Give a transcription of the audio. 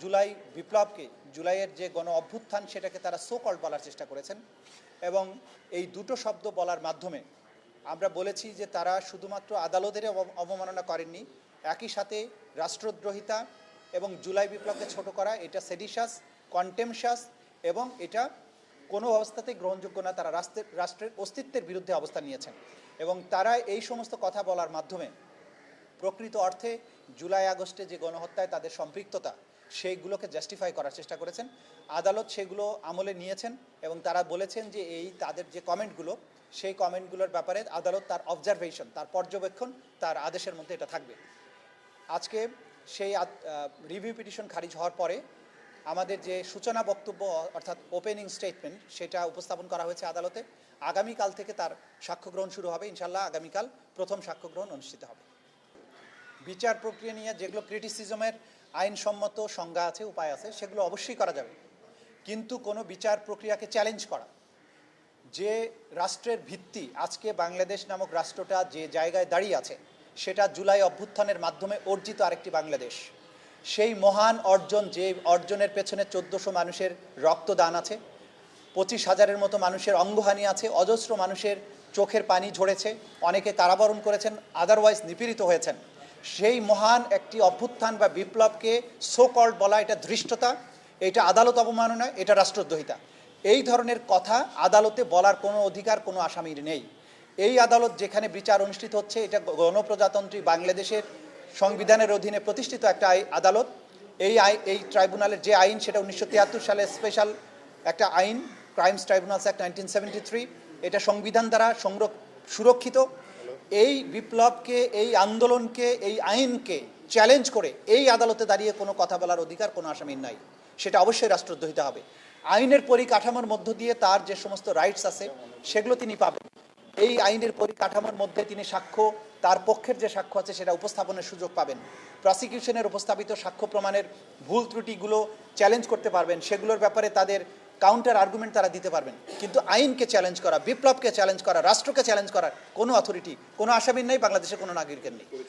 জুলাই বিপ্লবকে, জুলাইয়ের যে গণ অভ্যুত্থান সেটাকে তারা সো কল্ড বলার চেষ্টা করেছেন এবং এই দুটো শব্দ বলার মাধ্যমে আমরা বলেছি যে তারা শুধুমাত্র আদালতের অব- অবমাননা করেননি, একই সাথে রাষ্ট্রদ্রোহিতা এবং জুলাই বিপ্লবকে ছোট করা, এটা সেডিশাস কন্টেমশাস এবং এটা কোনো অবস্থাতেই গ্রহণযোগ্য না, তারা রাষ্ট্রের রাষ্ট্রের অস্তিত্বের বিরুদ্ধে অবস্থান নিয়েছেন। এবং তারা এই সমস্ত কথা বলার মাধ্যমে প্রকৃত অর্থে জুলাই আগস্টে যে গণহত্যায় তাদের সম্পৃক্ততা, সেইগুলোকে জাস্টিফাই করার চেষ্টা করেছেন। আদালত সেগুলো আমলে নিয়েছেন এবং তারা বলেছেন যে এই তাদের যে কমেন্টগুলো, সেই কমেন্টগুলোর ব্যাপারে আদালত তার অবজারভেশন তার পর্যবেক্ষণ, তার আদেশের মধ্যে এটা থাকবে। আজকে সেই রিভিউ পিটিশন খারিজ হওয়ার পরে আমাদের যে সূচনা বক্তব্য, অর্থাৎ ওপেনিং স্টেটমেন্ট সেটা উপস্থাপন করা হয়েছে আদালতে। আগামীকাল থেকে তার সাক্ষ্যগ্রহণ শুরু হবে ইনশাল্লাহ আগামীকাল প্রথম সাক্ষ্যগ্রহণ অনুষ্ঠিত হবে। বিচার প্রক্রিয়া নিয়ে যেগুলো ক্রিটিসিজমের আইনসম্মত সংজ্ঞা আছে, উপায় আছে, সেগুলো অবশ্যই করা যাবে। কিন্তু কোনো বিচার প্রক্রিয়াকে চ্যালেঞ্জ করা। যে রাষ্ট্রের ভিত্তি, আজকে বাংলাদেশ নামক রাষ্ট্রটা যে জায়গায় দাঁড়িয়ে আছে, সেটা জুলাই অভ্যুত্থানের মাধ্যমে অর্জিত আরেকটি বাংলাদেশ। সেই মহান অর্জন, যে অর্জনের পেছনে চোদ্দোশো মানুষের রক্তদান আছে, পঁচিশ হাজারের মতো মানুষের অঙ্গহানি আছে, অজস্র মানুষের চোখের পানি ঝরেছে, অনেকে কারাবরণ করেছেন আদারওয়াইজ নিপীড়িত হয়েছেন। সেই মহান একটি অভ্যুত্থান বা বিপ্লবকে সো কল্ড বলা এটা ধৃষ্টতা, এটা আদালত অবমাননা, এটা রাষ্ট্রদ্রোহিতা। এই ধরনের কথা আদালতে বলার কোনো অধিকার, কোনো আসামির নেই। এই আদালত যেখানে বিচার অনুষ্ঠিত হচ্ছে, এটা গণপ্রজাতন্ত্রী বাংলাদেশের সংবিধানের অধীনে প্রতিষ্ঠিত একটা আদালত। এই আই এই ট্রাইব্যুনালের যে আইন, সেটা উনিশশো তিয়াত্তর সালে স্পেশাল একটা আইন ক্রাইমস ট্রাইব্যুনালস অ্যাক্ট নাইনটিন এটা সংবিধান দ্বারা সংরক সুরক্ষিত। এই বিপ্লবকে, এই আন্দোলনকে, এই আইনকে চ্যালেঞ্জ করে এই আদালতে দাঁড়িয়ে কোনো কথা বলার অধিকার কোনো আসামির নাই। সেটা অবশ্যই রাষ্ট্রদ্রোহিতা হবে। আইনের পরিকাঠামোর মধ্য দিয়ে তার যে সমস্ত রাইটস আছে, সেগুলো তিনি পাবেন। এই আইনের পরিকাঠামোর মধ্যে তিনি সাক্ষ্য, তার পক্ষের যে সাক্ষ্য আছে সেটা উপস্থাপনের সুযোগ পাবেন। প্রসিকিউশনের উপস্থাপিত সাক্ষ্য প্রমাণের ভুল ত্রুটিগুলো চ্যালেঞ্জ করতে পারবেন, সেগুলোর ব্যাপারে তাদের কাউন্টার আর্গুমেন্ট তারা দিতে পারবেন। কিন্তু আইনকে চ্যালেঞ্জ করা, বিপ্লবকে চ্যালেঞ্জ করা, রাষ্ট্রকে চ্যালেঞ্জ করার কোনো অথরিটি কোনো আসামির নেই, বাংলাদেশের কোনো নাগরিকের নেই।